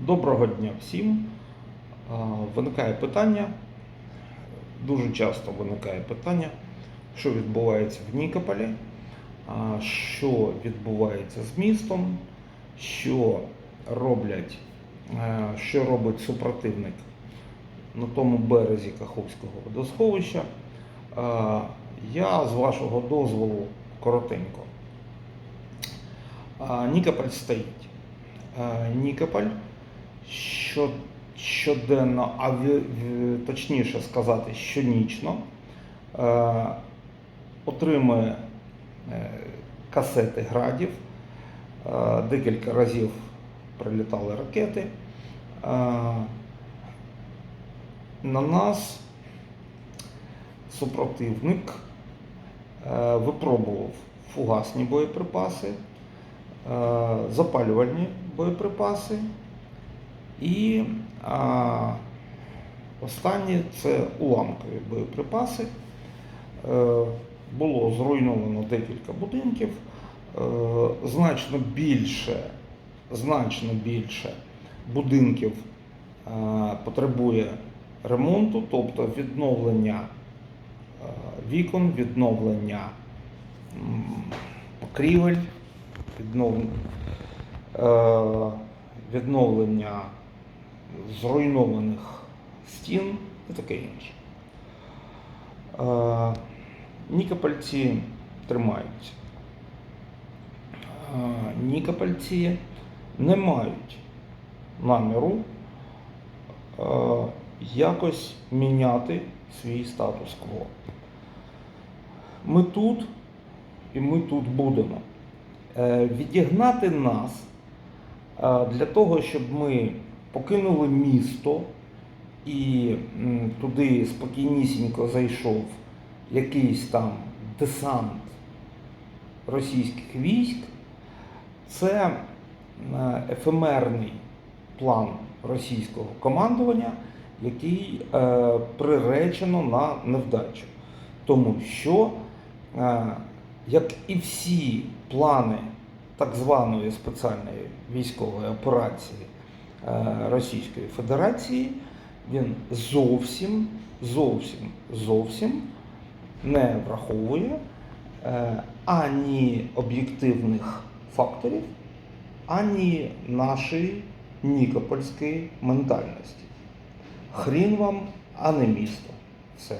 Доброго дня всім. Виникає питання, дуже часто виникає питання, що відбувається в Нікополі, що відбувається з містом, що роблять, е, що робить супротивник на тому березі Каховського водосховища. Я з вашого дозволу коротенько. Нікополь стоїть. Нікополь щоденно, а точніше сказати, щонічно е, отримує е, касети градів. Е, декілька разів прилітали ракети. На нас супротивник випробував фугасні боєприпаси, запалювальні боєприпаси. І а, останнє це уламкові боєприпаси. Е, було зруйновано декілька будинків, е, значно більше, значно більше будинків е, потребує ремонту, тобто відновлення е, вікон, відновлення покрівель, відновлення, е, відновлення зруйнованих стін і таке інше. Е, Нікопольці тримаються. Е, Нікопольці не мають наміру е, якось міняти свій статус-кво. Ми тут і ми тут будемо. Відігнати нас для того, щоб ми покинули місто і туди спокійнісінько зайшов якийсь там десант російських військ, це ефемерний план російського командування, який е, приречено на невдачу. Тому що, е, як і всі плани так званої спеціальної військової операції Російської Федерації, він зовсім, зовсім, зовсім не враховує е, ані об'єктивних факторів, ані нашої нікопольської ментальності. Хрін вам, а не місто. Все.